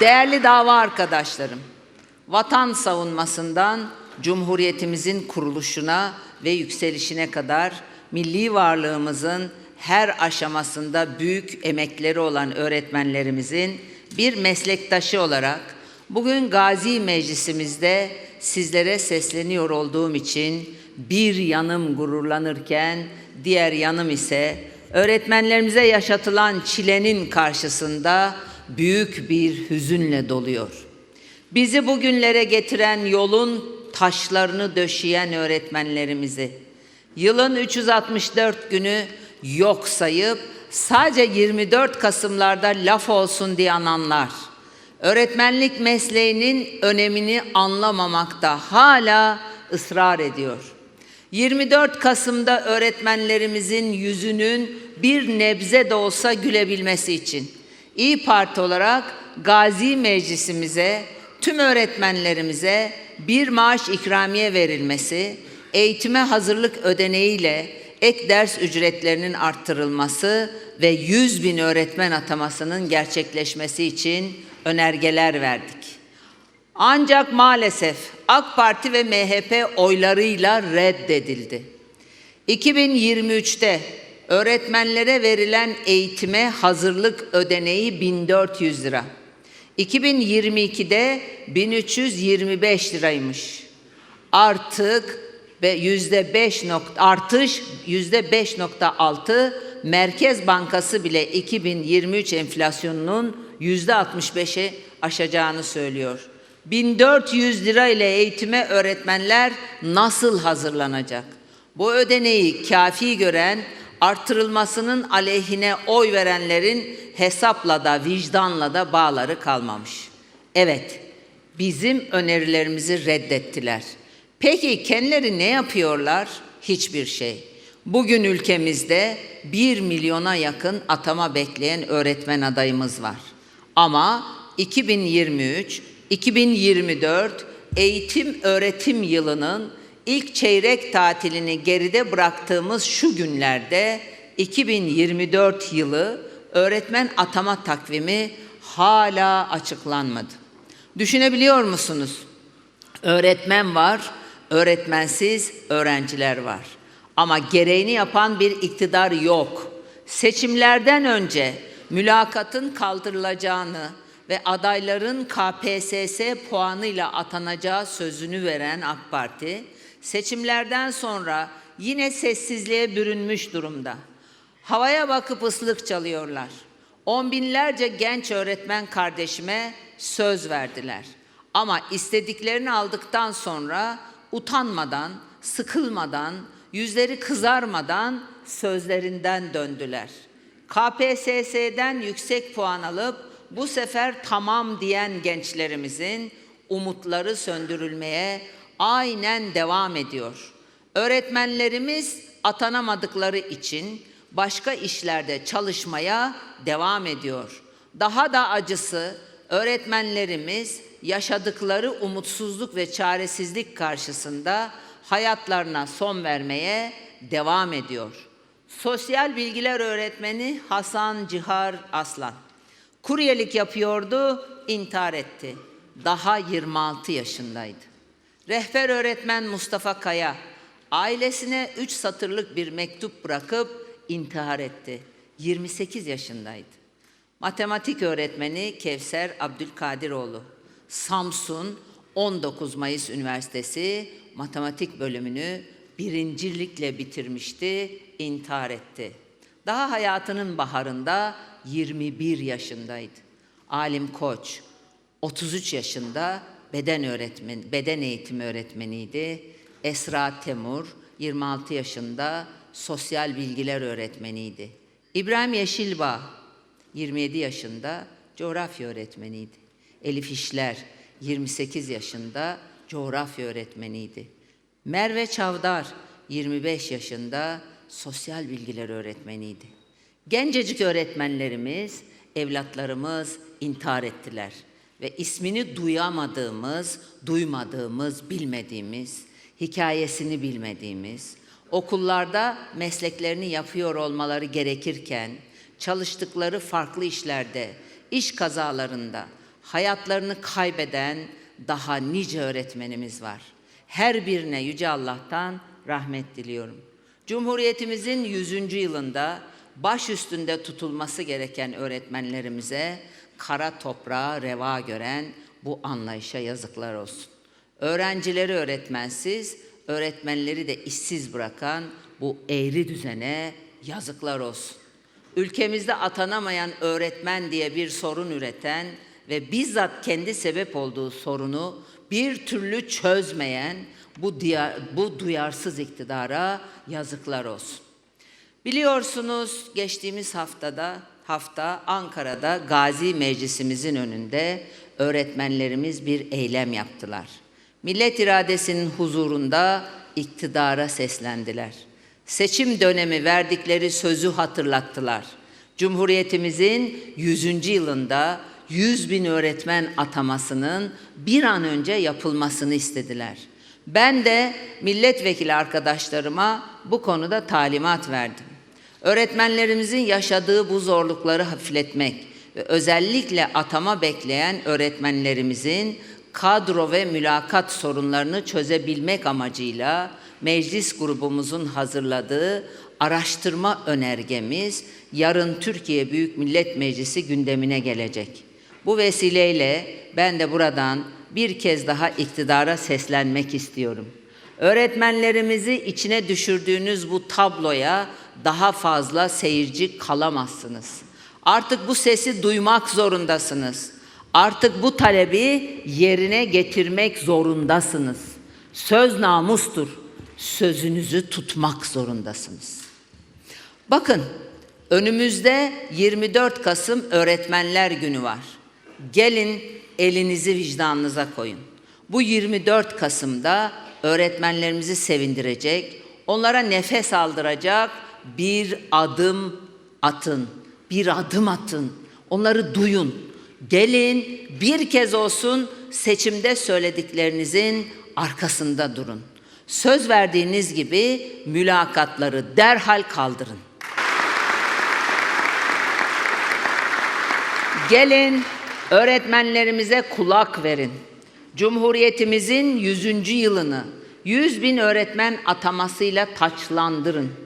Değerli dava arkadaşlarım, vatan savunmasından Cumhuriyetimizin kuruluşuna ve yükselişine kadar milli varlığımızın her aşamasında büyük emekleri olan öğretmenlerimizin bir meslektaşı olarak bugün Gazi Meclisimizde sizlere sesleniyor olduğum için bir yanım gururlanırken diğer yanım ise öğretmenlerimize yaşatılan çilenin karşısında büyük bir hüzünle doluyor. Bizi bugünlere getiren yolun taşlarını döşeyen öğretmenlerimizi, yılın 364 günü yok sayıp sadece 24 Kasımlarda laf olsun diye ananlar, öğretmenlik mesleğinin önemini anlamamakta hala ısrar ediyor. 24 Kasım'da öğretmenlerimizin yüzünün bir nebze de olsa gülebilmesi için İyi Parti olarak Gazi Meclisimize, tüm öğretmenlerimize bir maaş ikramiye verilmesi, eğitime hazırlık ödeneğiyle ek ders ücretlerinin arttırılması ve 100 bin öğretmen atamasının gerçekleşmesi için önergeler verdik. Ancak maalesef AK Parti ve MHP oylarıyla reddedildi. 2023'te öğretmenlere verilen eğitime hazırlık ödeneği 1400 lira. 2022'de 1325 liraymış. Artık yüzde 5 nokta artış yüzde 5.6 Merkez Bankası bile 2023 enflasyonunun yüzde 65'i aşacağını söylüyor. 1400 lira ile eğitime öğretmenler nasıl hazırlanacak? Bu ödeneği kafi gören artırılmasının aleyhine oy verenlerin hesapla da vicdanla da bağları kalmamış. Evet, bizim önerilerimizi reddettiler. Peki kendileri ne yapıyorlar? Hiçbir şey. Bugün ülkemizde 1 milyona yakın atama bekleyen öğretmen adayımız var. Ama 2023 2024 eğitim öğretim yılının ilk çeyrek tatilini geride bıraktığımız şu günlerde 2024 yılı öğretmen atama takvimi hala açıklanmadı. Düşünebiliyor musunuz? Öğretmen var, öğretmensiz öğrenciler var. Ama gereğini yapan bir iktidar yok. Seçimlerden önce mülakatın kaldırılacağını ve adayların KPSS puanıyla atanacağı sözünü veren AK Parti, seçimlerden sonra yine sessizliğe bürünmüş durumda. Havaya bakıp ıslık çalıyorlar. On binlerce genç öğretmen kardeşime söz verdiler. Ama istediklerini aldıktan sonra utanmadan, sıkılmadan, yüzleri kızarmadan sözlerinden döndüler. KPSS'den yüksek puan alıp bu sefer tamam diyen gençlerimizin umutları söndürülmeye aynen devam ediyor. Öğretmenlerimiz atanamadıkları için başka işlerde çalışmaya devam ediyor. Daha da acısı öğretmenlerimiz yaşadıkları umutsuzluk ve çaresizlik karşısında hayatlarına son vermeye devam ediyor. Sosyal bilgiler öğretmeni Hasan Cihar Aslan kuryelik yapıyordu, intihar etti. Daha 26 yaşındaydı. Rehber öğretmen Mustafa Kaya ailesine 3 satırlık bir mektup bırakıp intihar etti. 28 yaşındaydı. Matematik öğretmeni Kevser Abdülkadiroğlu Samsun 19 Mayıs Üniversitesi matematik bölümünü birincilikle bitirmişti, intihar etti. Daha hayatının baharında 21 yaşındaydı. Alim Koç 33 yaşında beden öğretmen, beden eğitimi öğretmeniydi. Esra Temur 26 yaşında sosyal bilgiler öğretmeniydi. İbrahim Yeşilbağ 27 yaşında coğrafya öğretmeniydi. Elif İşler 28 yaşında coğrafya öğretmeniydi. Merve Çavdar 25 yaşında sosyal bilgiler öğretmeniydi. Gencecik öğretmenlerimiz, evlatlarımız intihar ettiler ve ismini duyamadığımız, duymadığımız, bilmediğimiz, hikayesini bilmediğimiz, okullarda mesleklerini yapıyor olmaları gerekirken çalıştıkları farklı işlerde, iş kazalarında hayatlarını kaybeden daha nice öğretmenimiz var. Her birine Yüce Allah'tan rahmet diliyorum. Cumhuriyetimizin 100. yılında baş üstünde tutulması gereken öğretmenlerimize kara toprağa reva gören bu anlayışa yazıklar olsun. Öğrencileri öğretmensiz, öğretmenleri de işsiz bırakan bu eğri düzene yazıklar olsun. Ülkemizde atanamayan öğretmen diye bir sorun üreten ve bizzat kendi sebep olduğu sorunu bir türlü çözmeyen bu, diyar, bu duyarsız iktidara yazıklar olsun. Biliyorsunuz geçtiğimiz haftada hafta Ankara'da Gazi Meclisimizin önünde öğretmenlerimiz bir eylem yaptılar. Millet iradesinin huzurunda iktidara seslendiler. Seçim dönemi verdikleri sözü hatırlattılar. Cumhuriyetimizin 100. yılında 100 bin öğretmen atamasının bir an önce yapılmasını istediler. Ben de milletvekili arkadaşlarıma bu konuda talimat verdim. Öğretmenlerimizin yaşadığı bu zorlukları hafifletmek ve özellikle atama bekleyen öğretmenlerimizin kadro ve mülakat sorunlarını çözebilmek amacıyla meclis grubumuzun hazırladığı araştırma önergemiz yarın Türkiye Büyük Millet Meclisi gündemine gelecek. Bu vesileyle ben de buradan bir kez daha iktidara seslenmek istiyorum. Öğretmenlerimizi içine düşürdüğünüz bu tabloya daha fazla seyirci kalamazsınız. Artık bu sesi duymak zorundasınız. Artık bu talebi yerine getirmek zorundasınız. Söz namustur. Sözünüzü tutmak zorundasınız. Bakın, önümüzde 24 Kasım Öğretmenler Günü var. Gelin elinizi vicdanınıza koyun. Bu 24 Kasım'da öğretmenlerimizi sevindirecek, onlara nefes aldıracak bir adım atın. Bir adım atın. Onları duyun. Gelin bir kez olsun seçimde söylediklerinizin arkasında durun. Söz verdiğiniz gibi mülakatları derhal kaldırın. Gelin öğretmenlerimize kulak verin. Cumhuriyetimizin 100. yılını 100 bin öğretmen atamasıyla taçlandırın.